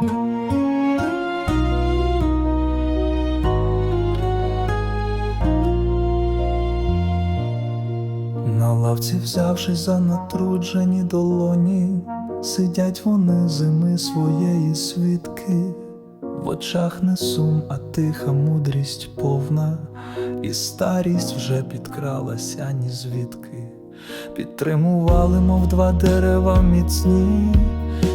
На лавці, взявшись за натруджені долоні, сидять вони зими своєї свідки, в очах не сум, а тиха мудрість повна, і старість вже підкралася ні звідки. Підтримували, мов два дерева міцні,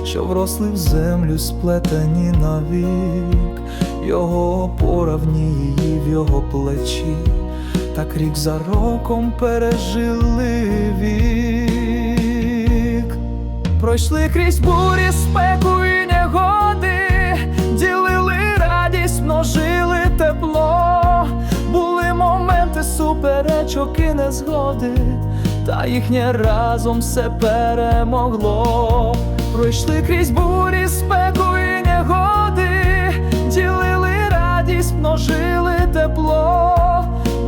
що вросли в землю, сплетені навік, його ній її в його плечі. Так рік за роком пережили вік, пройшли крізь бурі, спеку і негоди, ділили радість, множили тепло, були моменти суперечок і незгоди, та їхнє разом все перемогло. Пройшли крізь бурі, спеку і негоди, ділили радість, множили тепло.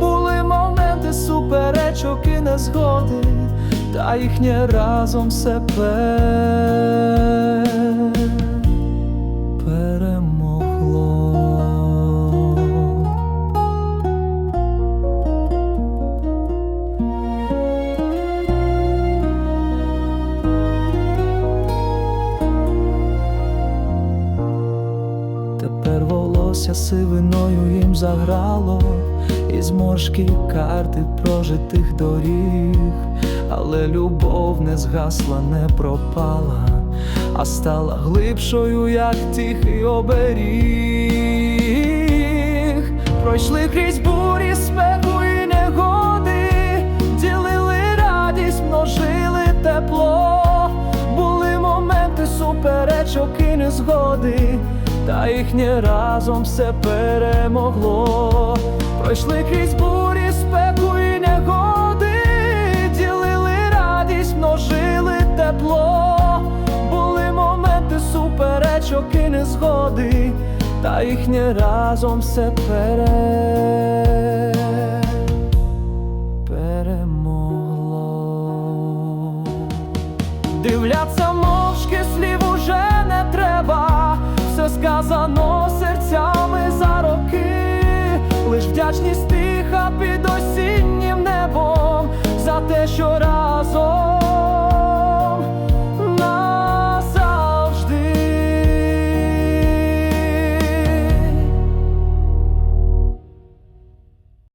Були моменти суперечок і незгоди, та їхнє разом все пе- перемогло. Сивиною їм заграло, і зморшки карти прожитих доріг, але любов не згасла, не пропала, а стала глибшою, як тихий оберіг. Пройшли крізь бурі, спеку і негоди, ділили радість, множили тепло, були моменти суперечок і незгоди, та їхнє разом все перемогло. Пройшли крізь бурі, спеку і негоди, ділили радість, множили тепло, були моменти суперечок і незгоди, та їхнє разом все пере... перемогло. Дивляться лиш вдячність тиха під осіннім небом за те, що